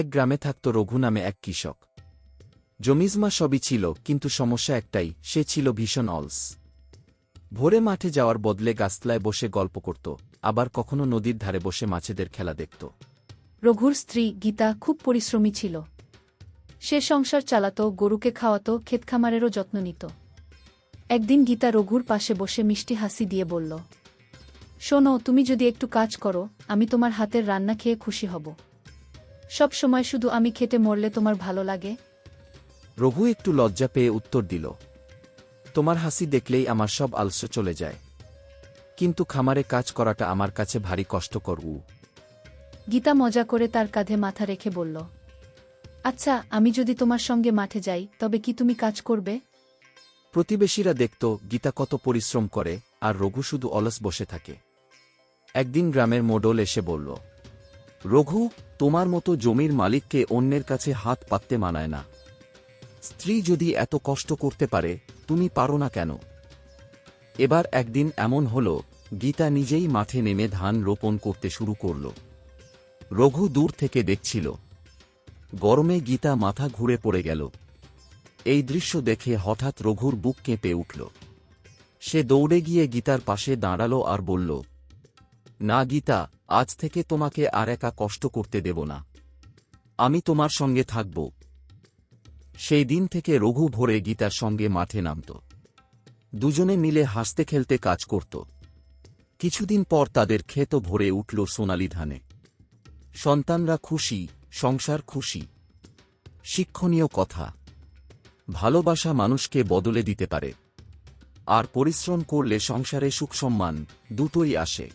এক গ্রামে থাকত রঘু নামে এক কৃষক। জমিজমা সবই ছিল, কিন্তু সমস্যা একটাই, সে ছিল ভীষণ অলস। ভোরে মাঠে যাওয়ার বদলে গাছতলায় বসে গল্প করত, আবার কখনো নদীর ধারে বসে মাছেদের খেলা দেখত। রঘুর স্ত্রী গীতা খুব পরিশ্রমী ছিল। সে সংসার চালাত, গরুকে খাওয়াত ক্ষেতখামারেরও যত্ন নিত। একদিন গীতা রঘুর পাশে বসে মিষ্টি হাসি দিয়ে বলল, শোনো, তুমি যদি একটু কাজ করো, আমি তোমার হাতের রান্না খেয়ে খুশি হব। সব সময় শুধু আমি খেটে মরলে তোমার ভালো লাগে? রঘু একটু লজ্জা পেয়ে উত্তর দিল তোমার হাসি দেখলেই আমার সব আলস্য চলে যায়। কিন্তু খামারে কাজ করাটা আমার কাছে ভারী কষ্টকর উ গীতা মজা করে তার কাঁধে মাথা রেখে বলল আচ্ছা আমি যদি তোমার সঙ্গে মাঠে যাই তবে কি তুমি কাজ করবে? প্রতিবেশীরা দেখত গীতা কত পরিশ্রম করে আর রঘু শুধু অলস বসে থাকে। একদিন গ্রামের মোডল এসে বলল রঘু তোমার মতো জমির মালিককে অন্যের কাছে হাত পাততে মানায় না। স্ত্রী যদি এত কষ্ট করতে পারে, তুমি পারো না কেন? এবার একদিন এমন হল, গীতা নিজেই মাঠে নেমে ধান রোপণ করতে শুরু করল। রঘু দূর থেকে দেখছিল। গরমে গীতা মাথা ঘুরে পড়ে গেল। এই দৃশ্য দেখে হঠাৎ রঘুর বুক কেঁপে উঠল। সে দৌড়ে গিয়ে গীতার পাশে দাঁড়াল আর বলল, না গীতা আজ থেকে তোমাকে আর একা কষ্ট করতে দেব না। আমি তোমার সঙ্গে থাকব। সেই দিন থেকে রঘু ভোরে গীতার সঙ্গে মাঠে নামত। দুজনে মিলে হাসতে খেলতে কাজ করত। কিছুদিন পর তাদের ক্ষেত ভরে উঠল সোনালি ধানে। সন্তানরা খুশি, সংসার খুশি। শিক্ষণীয় কথা। ভালোবাসা মানুষকে বদলে দিতে পারে। আর পরিশ্রম করলে সংসারে সুখ সম্মান দুটোই আসে।